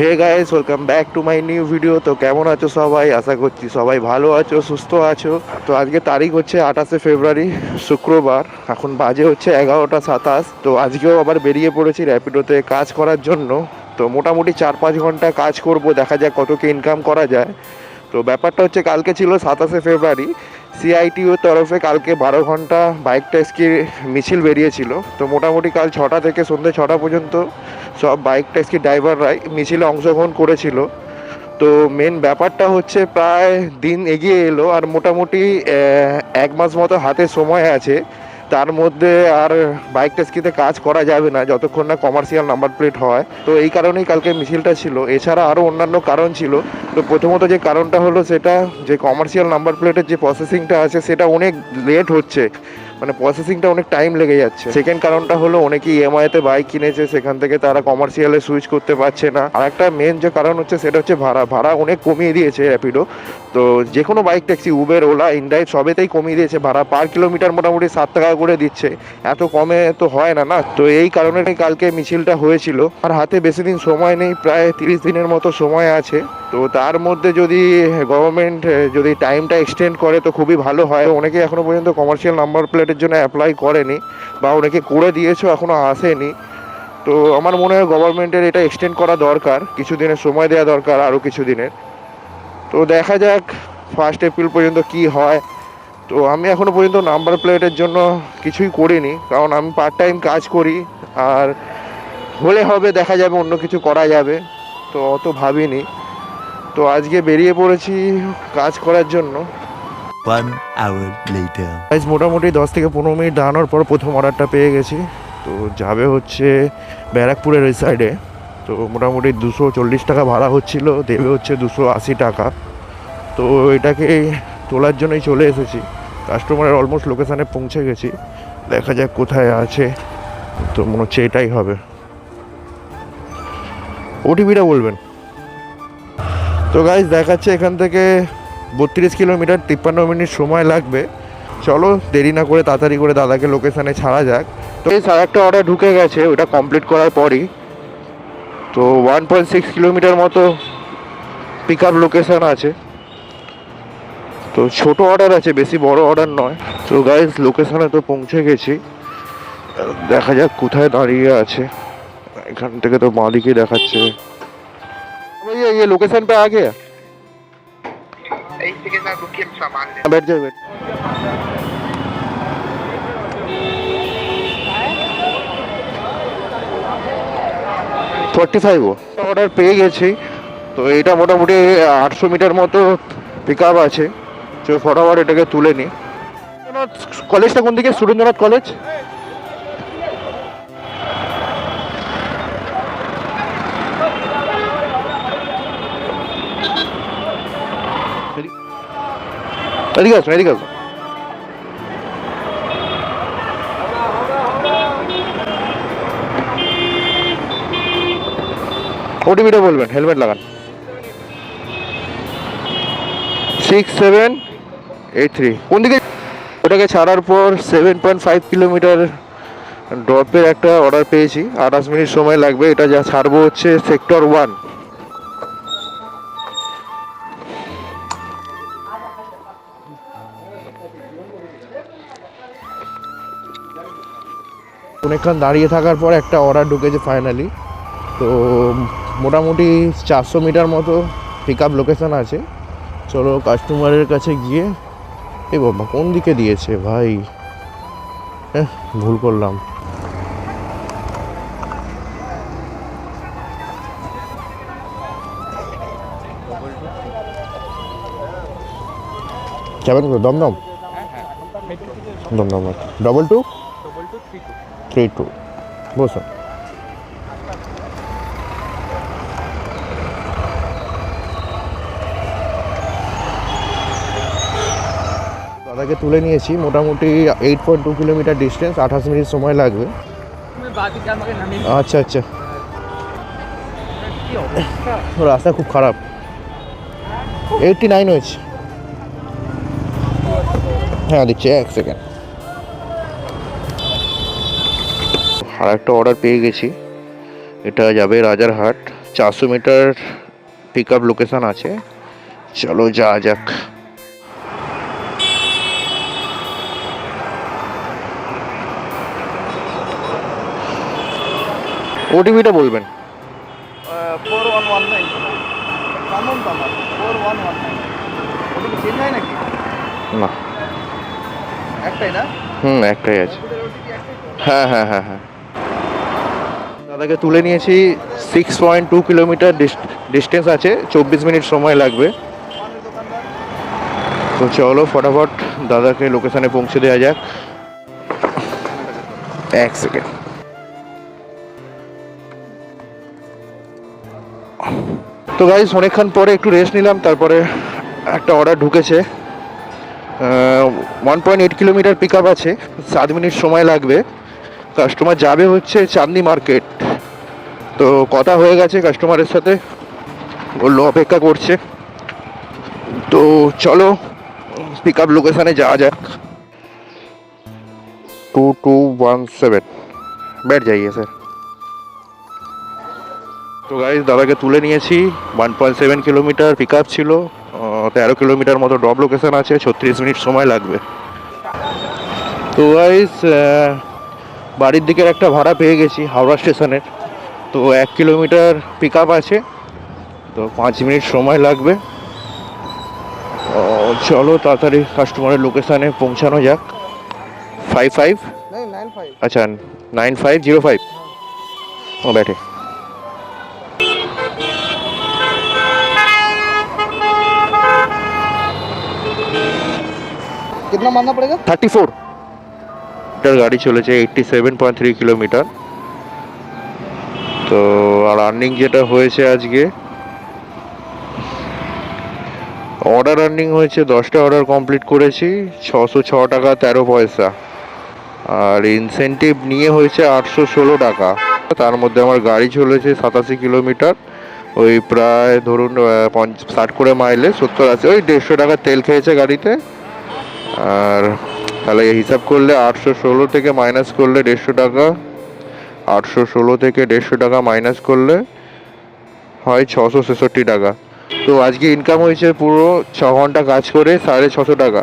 Hey guys welcome back to my new video তো কেমন আছো সবাই? আশা করছি সবাই ভালো আছো, সুস্থ আছো। তো আজকে তারিখ হচ্ছে আঠাশে ফেব্রুয়ারি, শুক্রবার। এখন বাজে হচ্ছে এগারোটা সাতাশ। তো আজকেও আবার বেরিয়ে পড়েছি র্যাপিডোতে কাজ করার জন্য। তো মোটামুটি চার পাঁচ ঘণ্টা কাজ করব, দেখা যাক কত কি ইনকাম করা যায়। তো ব্যাপারটা হচ্ছে কালকে ছিল সাতাশে ফেব্রুয়ারি সিআইটিউর তরফে কালকে বারো ঘণ্টা বাইক ট্যাক্সির মিছিল বেরিয়েছিল। তো মোটামুটি কাল ছটা থেকে সন্ধ্যে ছটা পর্যন্ত সব বাইক ট্যাক্সি ড্রাইভাররাই মিছিলে অংশগ্রহণ করেছিল। তো মেন ব্যাপারটা হচ্ছে প্রায় দিন এগিয়ে এলো আর মোটামুটি এক মাস মতো হাতে সময় আছে। তার মধ্যে আর বাইক ট্যাক্সিতে কাজ করা যাবে না, যতক্ষণ না কমার্শিয়াল নাম্বার প্লেট হয়। তো এই কারণেই কালকে মিছিলটা ছিল। এছাড়া আরও অন্যান্য কারণ ছিল। তো প্রথমত যে কারণটা হলো সেটা যে কমার্শিয়াল নাম্বার প্লেটের যে প্রসেসিংটা আছে, সেটা অনেক লেট হচ্ছে। মানে প্রসেসিংটা অনেক টাইম লেগে যাচ্ছে। সেকেন্ড কারণটা হলো অনেকে ইএমআইতে বাইক কিনেছে, সেখান থেকে তারা কমার্শিয়ালে সুইচ করতে পারছে না। আর একটা মেন যে কারণ হচ্ছে, সেটা হচ্ছে ভাড়া। ভাড়া অনেক কমিয়ে দিয়েছে র্যাপিডো তো যে কোনো bike taxi Uber Ola InDrive সবেতেই কমিয়ে দিয়েছে। ভাড়া পার কিলোমিটার মোটামুটি সাত টাকা করে দিচ্ছে। এত কমে তো হয় না না? তো এই কারণে কালকে মিছিলটা হয়েছিল। আর হাতে বেশি দিন সময় নেই, প্রায় তিরিশ দিনের মতো সময় আছে। তো তার মধ্যে যদি গভর্নমেন্ট যদি টাইমটা এক্সটেন্ড করে তো খুবই ভালো হয়। অনেকে এখনও পর্যন্ত কমার্শিয়াল নাম্বার প্লেটের জন্য অ্যাপ্লাই করেনি বা অনেকে করে দিয়েছ এখনও আসেনি। তো আমার মনে হয় গভর্নমেন্টের এটা এক্সটেন্ড করা দরকার। কিছু দিনের সময় দেওয়া দরকার আরও কিছু দিনের তো দেখা যাক ফার্স্ট এপ্রিল পর্যন্ত কি হয়। তো আমি এখনও পর্যন্ত নাম্বার প্লেটের জন্য কিছুই করিনি, কারণ আমি পার্ট টাইম কাজ করি। আর হলে হবে, দেখা যাবে, অন্য কিছু করা যাবে। তো অত ভাবিনি। তো আজকে বেরিয়ে পড়েছি কাজ করার জন্য. আজ মোটামুটি দশ থেকে পনেরো মিনিট দাঁড়ানোর পর প্রথম অর্ডারটা পেয়ে গেছি। তো যাবে হচ্ছে ব্যারাকপুরের ওই সাইডে তো মোটামুটি দুশো চল্লিশ টাকা ভাড়া হচ্ছিল দেবে হচ্ছে দুশো আশি টাকা। তো এটাকে তোলার জন্যই চলে এসেছি। কাস্টমারের অলমোস্ট লোকেশানে পৌঁছে গেছি। দেখা যাক কোথায় আছে। তো মনে হচ্ছে এটাই হবে। ওটিপিটা বলবেন? তো গাইজ দেখাচ্ছে এখান থেকে বত্রিশ কিলোমিটার, তিপ্পান্ন মিনিট সময় লাগবে। চলো, দেরি না করে তাড়াতাড়ি করে দাদাকে লোকেশানে ছাড়া যাক। তো এই সাড়ে একটা অর্ডার ঢুকে গেছে, ওটা কমপ্লিট করার পরই। তো ওয়ান পয়েন্ট সিক্স কিলোমিটার মতো পিক আপ লোকেশান আছে। তো ছোট অর্ডার আছে, বেশি বড় অর্ডার নয়। তো গাইজ লোকেশানে তো পৌঁছে গেছি। দেখা যাক কোথায় দাঁড়িয়ে আছে। এখান থেকে তো দিকে দেখাচ্ছে। ये लोकेशन पे आ गया एक सेकंड में रुकिए हम सामान ले बैठ जाए बैठ ফর্টি ফাইভ অর্ডার পেয়ে গেছি তো এটা মোটামুটি আটশো মিটার মতো পিক আপ আছে তো ফটাফট এটাকে তুলে নিই কলেজটা কোন দিকে সুরেন্দ্রনাথ কলেজ এদিকে আসুন এদিকে আসুন ওটিপিটা বলবেন হেলমেট লাগান। সিক্স সেভেন এইট থ্রি কোন দিকে? ওটাকে ছাড়ার পর সেভেন পয়েন্ট ফাইভ কিলোমিটার ড্রপের একটা অর্ডার পেয়েছি। আঠাশ মিনিট সময় লাগবে। এটা যা ছাড়বো হচ্ছে সেক্টর ওয়ান অনেকক্ষণ দাঁড়িয়ে থাকার পর একটা অর্ডার ঢুকেছে ফাইনালি তো মোটামুটি চারশো মিটার মতো পিক আপ লোকেশান আছে। চলো কাস্টমারের কাছে গিয়ে এ বাবা কোন দিকে দিয়েছে ভাই? হ্যাঁ ভুল করলাম। কেমন করে Dumdum? Dumdum double two three two বসুন দাদাকে তুলে নিয়েছি। মোটামুটি eight point two kilometre distance আঠাশ মিনিট সময় লাগবে। আচ্ছা আচ্ছা। রাস্তা খুব খারাপ। এইটটি নাইন হয়েছে। হ্যাঁ দিচ্ছি এক সেকেন্ড আর একটা অর্ডার পেয়ে গেছি। এটা যাবে রাজারহাট চারশো মিটার পিক আপ লোকেশান আছে। চলো যা যাক। ওটিপিটা বলবেন ফোর ওয়ান ওয়ান নাইন সামন তো ফোর ওয়ান ওয়ান নাইন ওটা চেঞ্জ হয় নাকি না। একটাই না? হুম একটাই আছে। হ্যাঁ হ্যাঁ হ্যাঁ হ্যাঁ। দাদাকে তুলে নিয়েছি। Six point two kilometre distance আছে, চব্বিশ মিনিট সময় লাগবে। তো চলো ফটাফট দাদাকে লোকেশানে পৌঁছে দেওয়া যাক। এক সেকেন্ড তো গাইজ অনেকক্ষণ পরে একটু রেস্ট নিলাম, তারপরে একটা অর্ডার ঢুকেছে। One point eight kilometre pick আছে, সাত মিনিট সময় লাগবে। কাস্টমার যাবে হচ্ছে চাঁদনি মার্কেট তো কথা হয়ে গেছে কাস্টমারের সাথে বললো অপেক্ষা করছে তো চলো পিক আপ লোকেশানে যাওয়া যাক টু টু ওয়ান সেভেন बैठ जाइए স্যার তো গাইজ দাদাকে তুলে নিয়েছি one point seven kilometre pick up ছিল তেরো কিলোমিটার মতো ড্রপ লোকেশন আছে ছত্রিশ মিনিট সময় লাগবে তো গাইজ বাড়ির দিকের একটা ভাড়া পেয়ে গেছি হাওড়া স্টেশনের তো এক কিলোমিটার পিক আপ আছে তো পাঁচ মিনিট সময় লাগবে ও, চলো তাড়াতাড়ি কাস্টমারের লোকেশানে পৌঁছানো যাক ফাইভ ফাইভ नहीं नाइन फाइव अच्छा नाइन फाइव जीरो फाइव ओ बैठे कितना मारना पड़ेगा থার্টি ফোর এটার গাড়ি চলেছে eighty seven point three kilometre তো আর আর্নিং যেটা হয়েছে আজকে অর্ডার আর্নিং হয়েছে, দশটা অর্ডার কমপ্লিট করেছি, ছশো ছ টাকা তেরো পয়সা। আর ইনসেন্টিভ নিয়ে হয়েছে আটশো ষোলো টাকা। তার মধ্যে আমার গাড়ি চলেছে সাতাশি কিলোমিটার ওই প্রায় ধরুন ষাট করে মাইলে সত্তর আছে ওই দেড়শো টাকা তেল খেয়েছে গাড়িতে। আর তাহলে হিসাব করলে আটশো ষোলো থেকে মাইনাস করলে দেড়শো টাকা। আটশো ষোলো থেকে দেড়শো টাকা মাইনাস করলে হয় ছশো ছেষট্টি টাকা। তো আজকে ইনকাম হয়েছে পুরো ছ ঘণ্টা কাজ করে সাড়ে ছশো টাকা।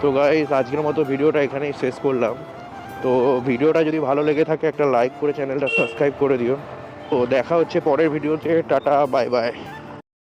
তো গাইস আজকের মতো ভিডিওটা এখানেই শেষ করলাম। তো ভিডিওটা যদি ভালো লেগে থাকে একটা লাইক করে চ্যানেলটা সাবস্ক্রাইব করে দিও। তো দেখা হচ্ছে পরের ভিডিওতে। Tata bye bye